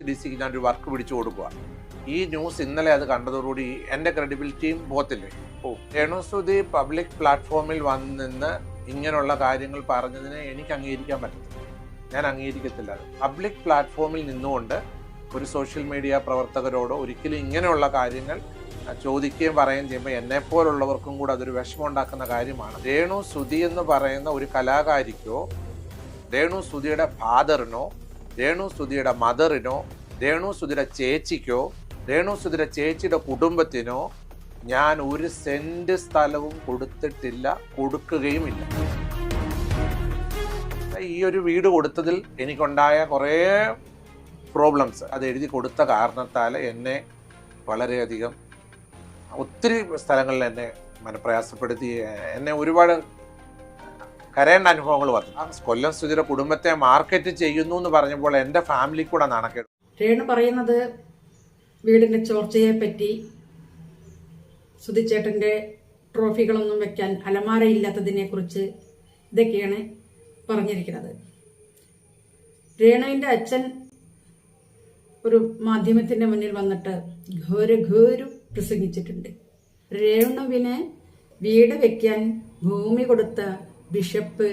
D സിക്ക് ഞാനൊരു work പിടിച്ചു കൊടുക്കുക ഈ ന്യൂസ് ഇന്നലെ അത് കണ്ടതോടുകൂടി എന്റെ ക്രെഡിബിലിറ്റിയും പോകത്തില്ലേ ഓ. രേണുസുതി പബ്ലിക് പ്ലാറ്റ്ഫോമിൽ വന്ന് നിന്ന് ഇങ്ങനെയുള്ള കാര്യങ്ങൾ പറഞ്ഞതിനെ എനിക്ക് അംഗീകരിക്കാൻ പറ്റത്തില്ല. ഞാൻ അംഗീകരിക്കത്തില്ല പബ്ലിക് പ്ലാറ്റ്ഫോമിൽ നിന്നുകൊണ്ട് ഒരു സോഷ്യൽ മീഡിയ പ്രവർത്തകരോടോ ഒരിക്കലും ഇങ്ങനെയുള്ള കാര്യങ്ങൾ ചോദിക്കുകയും പറയുകയും ചെയ്യുമ്പോൾ എന്നെപ്പോലുള്ളവർക്കും കൂടെ അതൊരു വിഷമം ഉണ്ടാക്കുന്ന കാര്യമാണ്. രേണു സുധി എന്ന് പറയുന്ന ഒരു കലാകാരിക്കോ രേണു സുധിയുടെ ഫാദറിനോ രേണു സുധിയുടെ മദറിനോ രേണു സുധിയുടെ ചേച്ചിക്കോ രേണു സുധിയുടെ ചേച്ചിയുടെ കുടുംബത്തിനോ ഞാൻ ഒരു സെന്റ് സ്ഥലവും കൊടുത്തിട്ടില്ല കൊടുക്കുകയുമില്ല. ഈ ഒരു വീട് കൊടുത്തതിൽ എനിക്കുണ്ടായ കുറേ പ്രോബ്ലംസ് അത് എഴുതി കൊടുത്ത കാരണത്താൽ എന്നെ വളരെയധികം ഒത്തിരി സ്ഥലങ്ങളിൽ എന്നെ മനപ്രയാസപ്പെടുത്തി. എന്നെ ഒരുപാട് കരയേണ്ട അനുഭവങ്ങൾ വന്നു. കൊല്ലം സുധിയുടെ കുടുംബത്തെ മാർക്കറ്റ് ചെയ്യുന്നു എന്ന് പറഞ്ഞപ്പോൾ എന്റെ ഫാമിലി കൂടെ നാണക്കേട്. രേണു പറയുന്നത് വീടിന്റെ ചോർച്ചയെ പറ്റി സുധിച്ചേട്ടന്റെ ട്രോഫികളൊന്നും വെക്കാൻ അലമാരയില്ലാത്തതിനെ കുറിച്ച് ഇതൊക്കെയാണ് പറഞ്ഞിരിക്കുന്നത്. രേണുവിന്റെ അച്ഛൻ ഒരു മാധ്യമത്തിന്റെ മുന്നിൽ വന്നിട്ട് ഘോര ഘോരം പ്രസംഗിച്ചിട്ടുണ്ട്. രേണുവിന് വീട് വെക്കാൻ ഭൂമി കൊടുത്ത ബിഷപ്പ്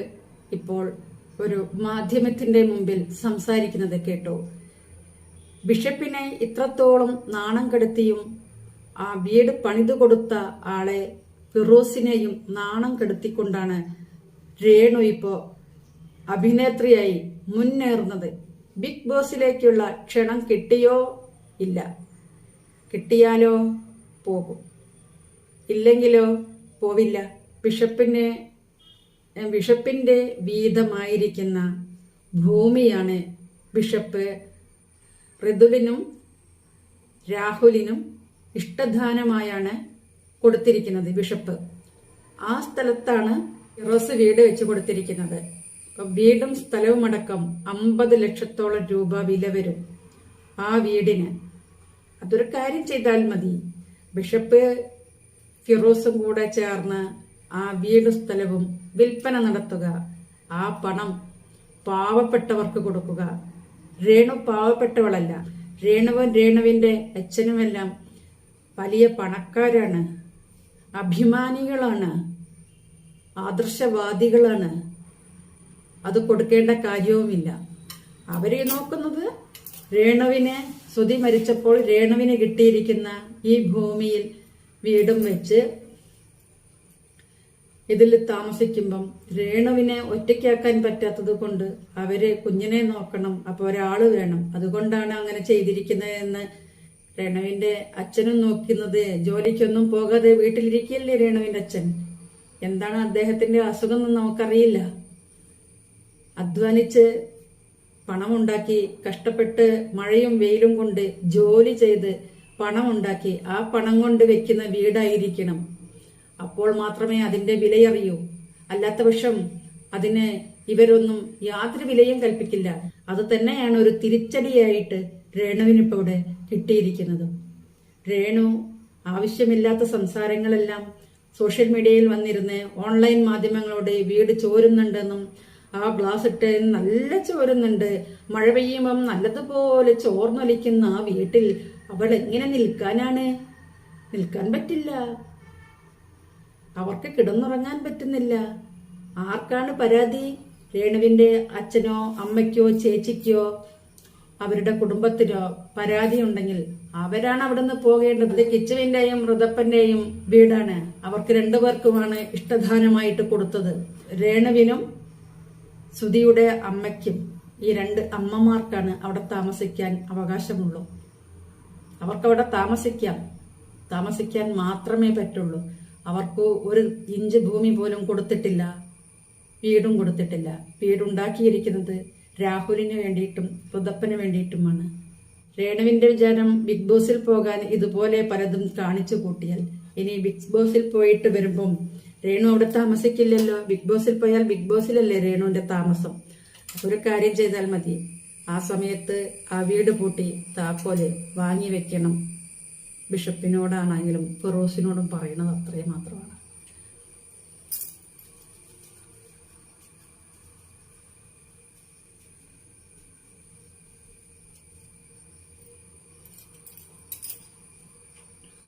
ഇപ്പോൾ ഒരു മാധ്യമത്തിന്റെ മുമ്പിൽ സംസാരിക്കുന്നത് കേട്ടോ. ബിഷപ്പിനെ ഇത്രത്തോളം നാണം കെടുത്തിയും ആ വീട് പണിതു കൊടുത്ത ആളെ ഫിറോസിനെയും നാണം കെടുത്തിക്കൊണ്ടാണ് രേണു ഇപ്പോൾ അഭിനേത്രിയായി മുന്നേറുന്നത്. ബിഗ് ബോസിലേക്കുള്ള ക്ഷണം കിട്ടിയോ ഇല്ല. കിട്ടിയാലോ പോകും. ഇല്ലെങ്കിലോ പോവില്ല. ബിഷപ്പിനെ ബിഷപ്പിന്റെ വീതമായിരിക്കുന്ന ഭൂമിയാണ് ബിഷപ്പ് ഋതുവിനും രാഹുലിനും ഇഷ്ടദാനമായാണ് കൊടുത്തിരിക്കുന്നത് ബിഷപ്പ് ആ സ്ഥലത്താണ് ഇറോസ് വീട് വെച്ച് കൊടുത്തിരിക്കുന്നത്. അപ്പം വീടും സ്ഥലവും അടക്കം അമ്പത് ലക്ഷത്തോളം രൂപ വില വരും ആ വീടിന്. അതൊരു കാര്യം ചെയ്താൽ മതി. ബിഷപ്പ് ഫിറോസും കൂടെ ചേർന്ന് ആ വീട് സ്ഥലവും വിൽപ്പന നടത്തുക. ആ പണം പാവപ്പെട്ടവർക്ക് കൊടുക്കുക. രേണു പാവപ്പെട്ടവളല്ല. രേണുവും രേണുവിന്റെ അച്ഛനുമെല്ലാം വലിയ പണക്കാരാണ്. അഭിമാനികളാണ്. ആദർശവാദികളാണ്. അത് കൊടുക്കേണ്ട കാര്യവുമില്ല. അവരെ നോക്കുന്നത് രേണുവിനെ ശ്രുതി മരിച്ചപ്പോൾ രേണുവിന് കിട്ടിയിരിക്കുന്ന ഈ ഭൂമിയിൽ വീടും വെച്ച് ഇതിൽ താമസിക്കുമ്പം രേണുവിനെ ഒറ്റയ്ക്കാക്കാൻ പറ്റാത്തത് കൊണ്ട് അവർ കുഞ്ഞിനെ നോക്കണം അപ്പൊ ഒരാൾ വേണം. അതുകൊണ്ടാണ് അങ്ങനെ ചെയ്തിരിക്കുന്നതെന്ന് രേണുവിന്റെ അച്ഛനും നോക്കുന്നത്. ജോലിക്കൊന്നും പോകാതെ വീട്ടിലിരിക്കല്ലേ രേണുവിന്റെ അച്ഛൻ? എന്താണ് അദ്ദേഹത്തിന്റെ അസുഖം എന്ന് നമുക്കറിയില്ല. അധ്വാനിച്ച് പണമുണ്ടാക്കി കഷ്ടപ്പെട്ട് മഴയും വെയിലും കൊണ്ട് ജോലി ചെയ്ത് പണമുണ്ടാക്കി ആ പണം കൊണ്ട് വെക്കുന്ന വീടായിരിക്കണം. അപ്പോൾ മാത്രമേ അതിന്റെ വിലയറിയൂ. അല്ലാത്ത പക്ഷം അതിന് ഇവരൊന്നും യാതൊരു വിലയും കൽപ്പിക്കില്ല. അത് തന്നെയാണ് ഒരു തിരിച്ചടിയായിട്ട് രേണുവിനിപ്പോ ഇവിടെ കിട്ടിയിരിക്കുന്നത്. രേണു ആവശ്യമില്ലാത്ത സംസാരങ്ങളെല്ലാം സോഷ്യൽ മീഡിയയിൽ വന്നിരുന്ന് ഓൺലൈൻ മാധ്യമങ്ങളോട് വീട് ചോരുന്നുണ്ടെന്നും ആ ഗ്ലാസ് ഇട്ട് നല്ല ചോരുന്നുണ്ട്. മഴ പെയ്യുമ്പം നല്ലതുപോലെ ചോർന്നൊലിക്കുന്ന ആ വീട്ടിൽ അവൾ എങ്ങനെ നിൽക്കാനാണ്? നിൽക്കാൻ പറ്റില്ല. അവർക്ക് കിടന്നുറങ്ങാൻ പറ്റുന്നില്ല. ആർക്കാണ് പരാതി? രേണുവിന്റെ അച്ഛനോ അമ്മയ്ക്കോ ചേച്ചിക്കോ അവരുടെ കുടുംബത്തിനോ പരാതി ഉണ്ടെങ്കിൽ അവരാണ് അവിടുന്ന് പോകേണ്ടത്. ഇത് കിച്ചുവിന്റെയും മൃതപ്പന്റെയും വീടാണ്. അവർക്ക് രണ്ടുപേർക്കുമാണ് ഇഷ്ടദാനമായിട്ട് കൊടുത്തത്. രേണുവിനും സുധിയുടെ അമ്മയ്ക്കും ഈ രണ്ട് അമ്മമാർക്കാണ് അവിടെ താമസിക്കാൻ അവകാശമുള്ളൂ. അവർക്കവിടെ താമസിക്കാം. താമസിക്കാൻ മാത്രമേ പറ്റുള്ളൂ. അവർക്ക് ഒരു ഇഞ്ച് ഭൂമി പോലും കൊടുത്തിട്ടില്ല. വീടും കൊടുത്തിട്ടില്ല. വീടുണ്ടാക്കിയിരിക്കുന്നത് രാഹുലിന് വേണ്ടിയിട്ടും പുതപ്പന് വേണ്ടിയിട്ടുമാണ്. രേണുവിന്റെ വിചാരം ബിഗ് ബോസിൽ പോകാൻ ഇതുപോലെ പലതും കാണിച്ചു കൂട്ടിയാൽ ഇനി ബിഗ് ബോസിൽ പോയിട്ട് വരുമ്പം രേണു അവിടെ താമസിക്കില്ലല്ലോ. ബിഗ് ബോസിൽ പോയാൽ ബിഗ് ബോസിലല്ലേ രേണുവിന്റെ താമസം? ഒരു കാര്യം ചെയ്താൽ മതി. ആ സമയത്ത് ആ വീട് പൂട്ടി താക്കോൽ വാങ്ങി വെക്കണം. ബിഷപ്പിനോടാണെങ്കിലും ഫിറോസിനോടും പറയുന്നത് അത്രയും മാത്രമാണ്.